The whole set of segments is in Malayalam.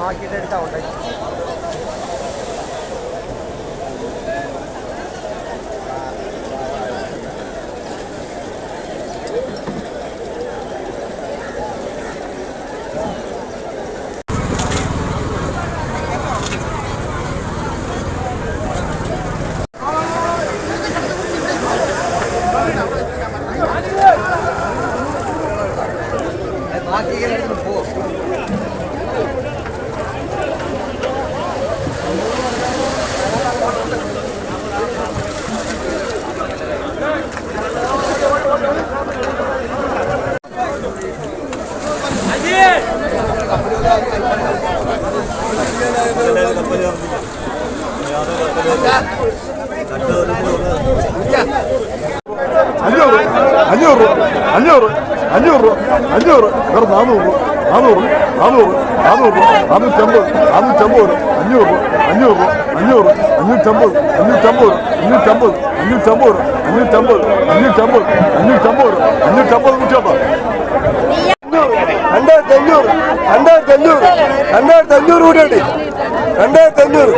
നോക്കിയിട്ട് എടുത്താൽ അഞ്ഞൂറ് അഞ്ഞൂറ് അഞ്ഞൂറ് അഞ്ഞൂറ് അഞ്ഞൂറ് വേറെ നാനൂറ് നാനൂറ് നാനൂറ് നാനൂറ് നാനൂറ്റമ്പത് നാനൂറ്റമ്പത് അഞ്ഞൂറ് അഞ്ഞൂറ് അഞ്ഞൂറ് അഞ്ഞൂറ്റമ്പത് അഞ്ഞൂറ്റമ്പത് അഞ്ഞൂറ്റമ്പത് അഞ്ഞൂറ്റമ്പത് അഞ്ഞൂറ്റമ്പത് അഞ്ഞൂറ്റമ്പത് അഞ്ഞൂറ്റമ്പത് അഞ്ഞൂറ്റമ്പത് നൂറ്റമ്പത്. രണ്ടായിരത്തി അഞ്ഞൂറ് രണ്ടായിരത്തി അഞ്ഞൂറ് രണ്ടായിരത്തി അഞ്ഞൂറ് കൂടിയുണ്ട് രണ്ടായിരത്തി അഞ്ഞൂറ്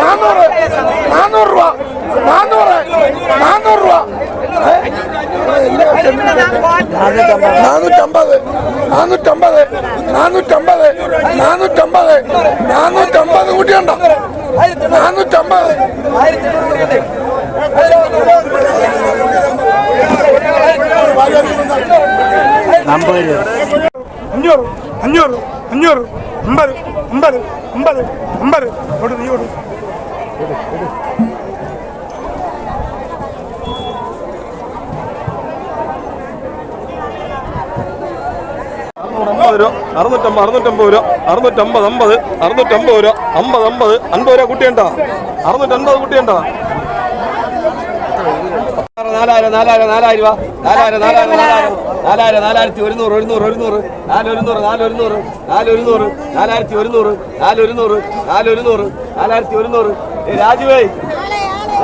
നാനൂറ് നാനൂറ് രൂപ നാനൂറ് നാനൂറ് രൂപ. നാനൂറ്റമ്പത് നാനൂറ്റമ്പത് നാനൂറ്റമ്പത് നാനൂറ്റമ്പത് നാനൂറ്റമ്പത് കൂട്ടിയുണ്ടോ. നാനൂറ്റമ്പത്. അഞ്ഞൂറ് അഞ്ഞൂറ് അഞ്ഞൂറ് അമ്പത് അമ്പത്. അമ്പത് അമ്പത്. കൊടു അമ്പത് രൂപ അറുന്നൂറ്റമ്പത് അറുന്നൂറ്റമ്പത് രൂപ അറുന്നൂറ്റമ്പത് അമ്പത് അറുന്നൂറ്റമ്പത് രൂപ അമ്പത് അമ്പത് അൻപത് രൂപ കുട്ടിയുണ്ട? അറുന്നൂറ്റമ്പത് കുട്ടിയുണ്ട? നാലായിരം നാലായിരം നാലായിരം രൂപ. നാലായിരം നാലായിരം നാലായിരം. നാലായിരം നാലായിരത്തി ഒരുന്നൂറ് ഒരുന്നൂറ് ഒരുന്നൂറ്. നാലൊരുന്നൂറ് നാലൊരുന്നൂറ് നാലൊരുന്നൂറ് നാലായിരത്തി ഒരുന്നൂറ് നാലൊരുന്നൂറ് നാലൊരുന്നൂറ് നാലായിരത്തി ഒരുന്നൂറ്. രാജുവേ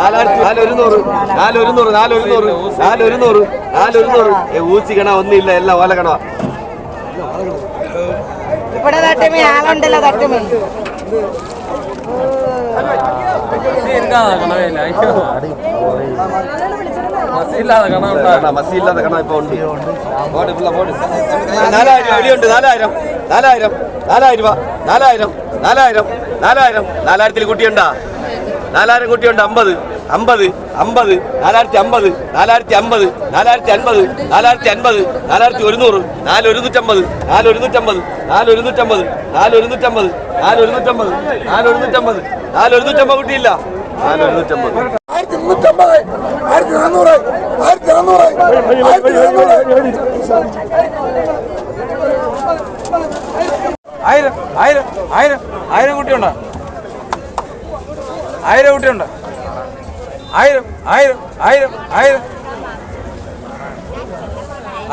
നാലായിരത്തി നാലൊരുന്നൂറ് നാലൊരുന്നൂറ് നാലൊരുന്നൂറ് നാലൊരുന്നൂറ് നാലൊരുന്നൂറ്. ഊസിക്കണ ഒന്നില്ല എല്ലാം ഓലക്കണോ ഇവിടെ തട്ടുമേ ആളുണ്ടല്ലോ തട്ടുമേ തട്ടുമീൻ മസിയില്ലാത്ത കണ ഇപ്പൊ ഉണ്ട്. പിള്ള പോട്. നാലായിരം നാലായിരം. നാലായിരം നാലായിരം രൂപ. നാലായിരം നാലായിരം നാലായിരം നാലായിരത്തിൽ കുട്ടിയുണ്ടാ? നാലായിരം കുട്ടിയുണ്ട് അമ്പത്. അമ്പത് അമ്പത്. നാലായിരത്തി അമ്പത്. നാലായിരത്തി അമ്പത്. നാലായിരത്തി അൻപത്. നാലായിരത്തി അൻപത്. നാലായിരത്തി ഒരുന്നൂറ്. നാലൊരുന്നൂറ്റമ്പത്. നാലൊരുന്നൂറ്റമ്പത്. നാലൊരുന്നൂറ്റമ്പത്. നാലൊരുന്നൂറ്റമ്പത്. നാലൊരുന്നൂറ്റമ്പത്. നാലൊരുന്നൂറ്റമ്പത്. നാലൊരുന്നൂറ്റമ്പത് കുട്ടിയില്ല. നാല് ഒരുന്നൂറ്റമ്പത് ആയിരത്തി മുന്നൂറ്റമ്പത് ആയിരത്തി നാനൂറ് ആയിരത്തി നാനൂറ് ആയിരത്തി നാനൂറ് ആയിരം ആയിരം ആയിരം ആയിരം കുട്ടിയുണ്ടോ. ആയിരം കുട്ടിയുണ്ട് ആയിരം ആയിരം ആയിരം ആയിരം.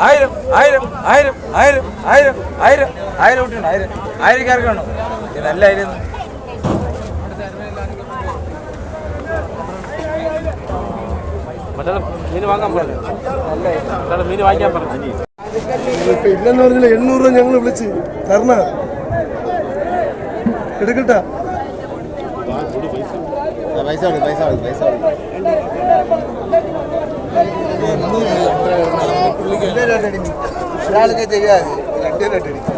ആയിരം ആയിരം ആയിരം ആയിരം ആയിരം ആയിരം ആയിരം കുട്ടിയുണ്ട് ആയിരം. ആയിരക്കാർക്ക് വേണോ? ഇത് നല്ല ആയിരം. ഇല്ലെന്ന് പറഞ്ഞില്ല എണ്ണൂറ് രൂപ ഞങ്ങൾ വിളിച്ച്. തരണ. എടുക്കട്ടാ. பைசா விடு பைசா விடு பைசா விடு புள்ளிக்கு ரெண்டே ரெண்டு அடி ஆளுக்கே தெரியாது ரெண்டே ரெண்டு அடி